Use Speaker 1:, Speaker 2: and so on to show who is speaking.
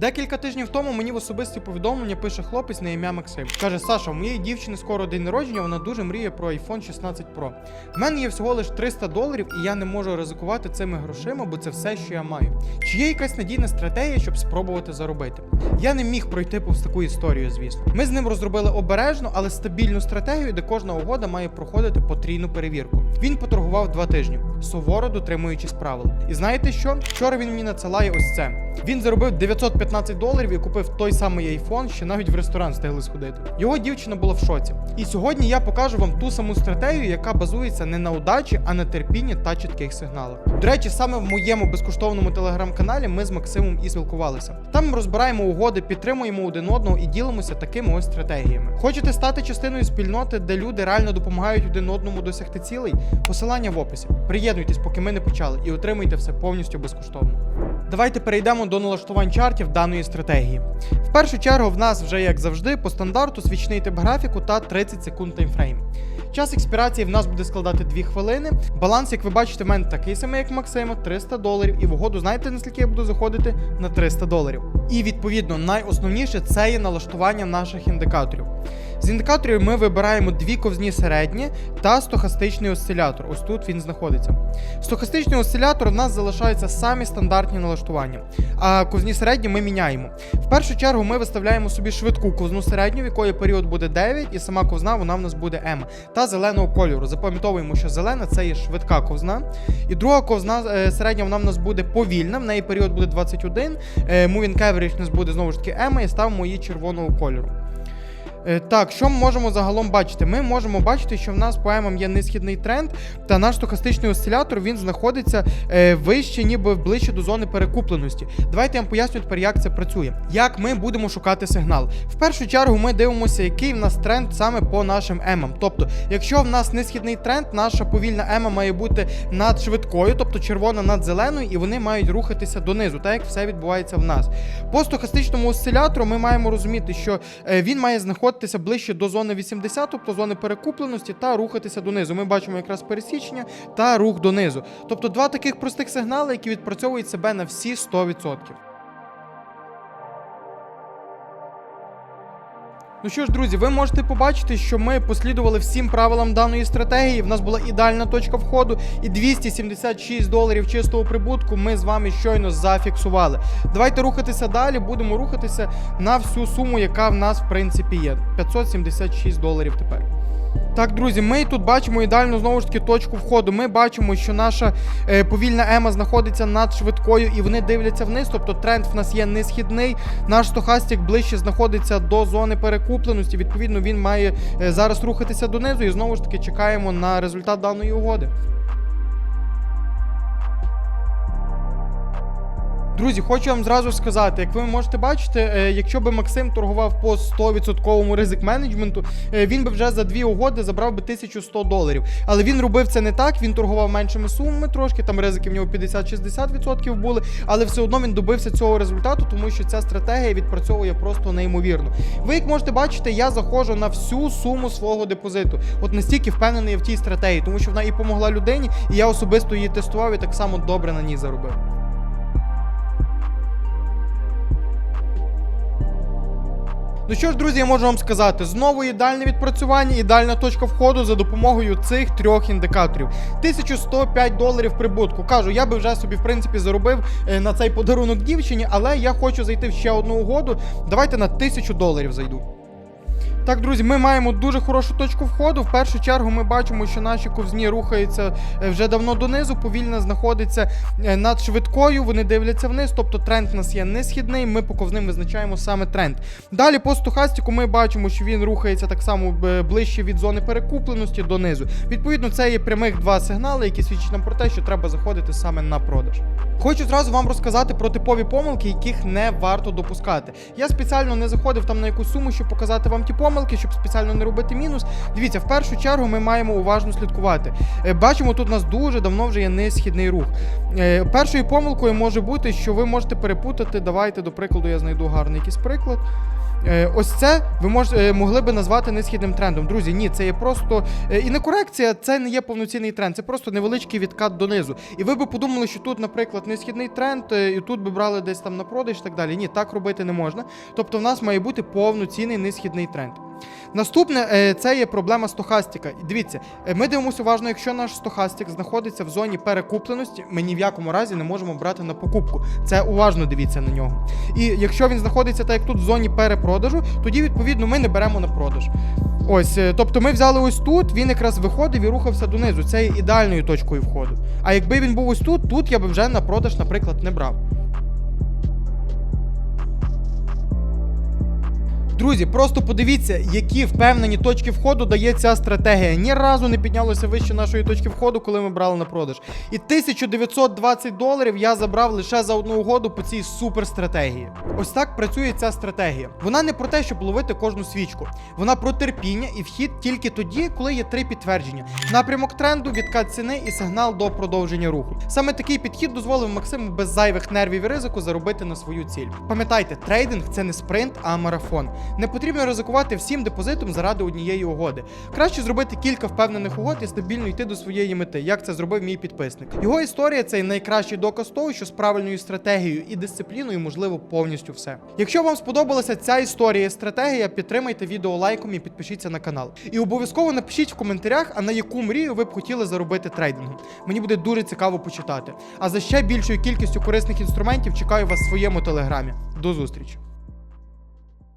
Speaker 1: Декілька тижнів тому мені в особисті повідомлення пише хлопець на ім'я Максим. Каже: Саша, у моєї дівчини скоро день народження, вона дуже мріє про iPhone 16 Pro. В мене є всього лише 300 доларів, і я не можу ризикувати цими грошима, бо це все, що я маю. Чи є якась надійна стратегія, щоб спробувати заробити? Я не міг пройти повз таку історію, звісно. Ми з ним розробили обережну, але стабільну стратегію, де кожна угода має проходити потрійну перевірку. Він поторгував два тижні, суворо дотримуючись правил. І знаєте що? Вчора він мені надсилає ось це. Він заробив 915 доларів і купив той самий айфон, що навіть в ресторан встигли сходити. Його дівчина була в шоці. І сьогодні я покажу вам ту саму стратегію, яка базується не на удачі, а на терпінні та чітких сигналах. До речі, саме в моєму безкоштовному телеграм-каналі ми з Максимом і спілкувалися. Там ми розбираємо угоди, підтримуємо один одного і ділимося такими ось стратегіями. Хочете стати частиною спільноти, де люди реально допомагають один одному досягти цілей? Посилання в описі. Приєднуйтесь, поки ми не почали, і отримуйте все повністю безкоштовно. Давайте перейдемо до налаштувань чартів даної стратегії. В першу чергу в нас вже, як завжди, по стандарту свічний тип графіку та 30 секунд таймфрейм. Час експірації в нас буде складати 2 хвилини. Баланс, як ви бачите, в мене такий самий, як Максима, 300 доларів. І в угоду, знаєте, наскільки я буду заходити? На 300 доларів. І відповідно, найосновніше це є налаштування наших індикаторів. З індикаторів ми вибираємо дві ковзні середні та стохастичний осцилятор. Ось тут він знаходиться. Стохастичний осцилятор в нас залишаються самі стандартні налаштування, а ковзні середні ми міняємо. В першу чергу ми виставляємо собі швидку ковзну середню, в якої період буде 9, і сама ковзна вона в нас буде М та зеленого кольору. Запам'ятовуємо, що зелена це є швидка ковзна. І друга ковзна е, середня вона в нас буде повільна, в неї період буде 21. е, Moving Average у нас буде знову ж таки М, і ставимо її червоного кольору. Е, Так, що ми можемо загалом бачити? Ми можемо бачити, що в нас по ЕМам є несхідний тренд, та наш стохастичний осцилятор він знаходиться е, вище, ніби ближче до зони перекупленості. Давайте я вам поясню тепер, як це працює. Як ми будемо шукати сигнал? В першу чергу ми дивимося, який в нас тренд саме по нашим ЕМам. Тобто, якщо в нас несхідний тренд, наша повільна ЕМа має бути над швидкою, тобто червона над зеленою, і вони мають рухатися донизу, так як все відбувається в нас. По стохастичному осцилятору ми маємо розуміти, що е, він має знаходитися ближче до зони 80, тобто зони перекупленості, та рухатися донизу. Ми бачимо якраз пересічення та рух донизу. Тобто два таких простих сигнали, які відпрацьовують себе на всі 100%. Ну що ж, друзі, ви можете побачити, що ми послідували всім правилам даної стратегії. В нас була ідеальна точка входу, і 276 доларів чистого прибутку ми з вами щойно зафіксували. Давайте рухатися далі. Будемо рухатися на всю суму, яка в нас в принципі є. 576 доларів тепер. Так, друзі, ми тут бачимо ідеальну знову ж таки точку входу. Ми бачимо, що наша е, повільна ема знаходиться над швидкою і вони дивляться вниз. Тобто тренд в нас є несхідний. Наш стохастик ближче знаходиться до зони перекупленості. Відповідно, він має е, зараз рухатися донизу. І знову ж таки чекаємо на результат даної угоди. Друзі, хочу вам зразу сказати, як ви можете бачити, е, якщо би Максим торгував по 100% ризик менеджменту, е, він би вже за дві угоди забрав би 1100 доларів. Але він робив це не так, він торгував меншими сумами трошки, там ризики в нього 50-60% були, але все одно він добився цього результату, тому що ця стратегія відпрацьовує просто неймовірно. Ви, як можете бачити, я заходжу на всю суму свого депозиту. От настільки впевнений я в тій стратегії, тому що вона і помогла людині, і я особисто її тестував і так само добре на ній заробив. Ну що ж, друзі, я можу вам сказати, знову ідеальне відпрацювання, ідеальна точка входу за допомогою цих трьох індикаторів. 1105 доларів прибутку. Кажу, я би вже собі в принципі заробив е, на цей подарунок дівчині, але я хочу зайти в ще одну угоду. Давайте на 1000 доларів зайду. Так, друзі, ми маємо дуже хорошу точку входу. В першу чергу ми бачимо, що наші ковзні рухаються е, вже давно донизу, повільно знаходиться е, над швидкою, вони дивляться вниз, тобто тренд у нас є не східний, ми по ковзним визначаємо саме тренд. Далі по стохастику ми бачимо, що він рухається так само ближче від зони перекупленості донизу. Відповідно, це є прямих два сигнали, які свідчать нам про те, що треба заходити саме на продаж. Хочу зразу вам розказати про типові помилки, яких не варто допускати. Я спеціально не заходив там на якусь суму, щоб показати вам ті помилки. Помилки, щоб спеціально не робити мінус. Дивіться, в першу чергу ми маємо уважно слідкувати. Е, Бачимо, тут у нас дуже давно вже є несхідний рух. Е, Першою помилкою може бути, що ви можете перепутати. Давайте, до прикладу, я знайду гарний якийсь приклад. Е, Ось це ви мож, е, могли би назвати несхідним трендом. Друзі, ні, це є просто е, і не корекція, це не є повноцінний тренд, це просто невеличкий відкат донизу. І ви би подумали, що тут, наприклад, несхідний тренд, і тут би брали десь там на продаж і так далі. Ні, так робити не можна. Тобто, в нас має бути повноцінний несхідний тренд. Наступне це є проблема стохастика. Дивіться, ми дивимося уважно, якщо наш стохастик знаходиться в зоні перекупленості, ми ні в якому разі не можемо брати на покупку. Це уважно дивіться на нього. І якщо він знаходиться так як тут в зоні перепродажу, тоді відповідно ми не беремо на продаж. Ось, е, тобто ми взяли ось тут, він якраз виходив і рухався донизу. Це є ідеальною точкою входу. А якби він був ось тут, тут я би вже на продаж, наприклад, не брав. Друзі, просто подивіться, які впевнені точки входу дає ця стратегія. Ні разу не піднялося вище нашої точки входу, коли ми брали на продаж. І 1920 доларів я забрав лише за одну угоду по цій суперстратегії. Ось так працює ця стратегія. Вона не про те, щоб ловити кожну свічку. Вона про терпіння і вхід тільки тоді, коли є три підтвердження: напрямок тренду, відкат ціни і сигнал до продовження руху. Саме такий підхід дозволив Максиму без зайвих нервів і ризику заробити на свою ціль. Пам'ятайте, трейдинг це не спринт, а марафон. Не потрібно ризикувати всім депозитом заради однієї угоди. Краще зробити кілька впевнених угод і стабільно йти до своєї мети, як це зробив мій підписник. Його історія це найкращий доказ того, що з правильною стратегією і дисципліною можливо повністю все. Якщо вам сподобалася ця історія і стратегія, підтримайте відео лайком і підпишіться на канал. І обов'язково напишіть в коментарях, а на яку мрію ви б хотіли заробити трейдингом. Мені буде дуже цікаво почитати. А за ще більшою кількістю корисних інструментів чекаю вас в своєму телеграмі. До зустрічі!